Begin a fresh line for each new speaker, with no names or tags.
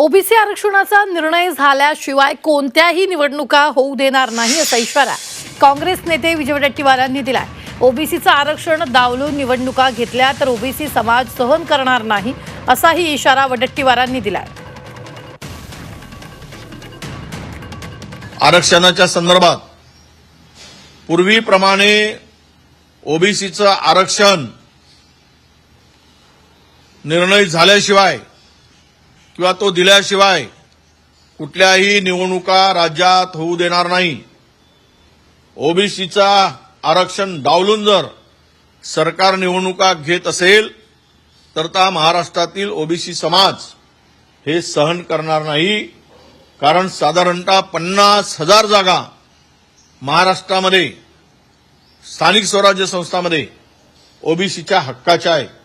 OBC आरक्षणाचा निर्णय झाल्याशिवाय कोणत्याही निवडणुका होऊ देणार नाही असा इशारा काँग्रेस नेते विजय वडेट्टीवार यांनी दिलाय. ओबीसीचं आरक्षण डावलून निवडणुका घेतल्या तर ओबीसी समाज सहन करणार नाही असाही इशारा वडेट्टीवारांनी दिलाय.
आरक्षणाच्या संदर्भात पूर्वीप्रमाणे ओबीसीचं आरक्षण निर्णय झाल्याशिवाय किंवा तो दिल्याशिवाय कुठल्याही निवडणुका राज्यात होऊ देणार नाही. ओबीसीचा आरक्षण डावलून जर सरकार निवडणुका घेत असेल तर त्या महाराष्ट्रातील ओबीसी समाज हे सहन करणार नाही. कारण साधारणतः पन्नास हजार जागा महाराष्ट्रामध्ये स्थानिक स्वराज्य संस्थांमध्ये ओबीसीच्या हक्काच्या आहेत.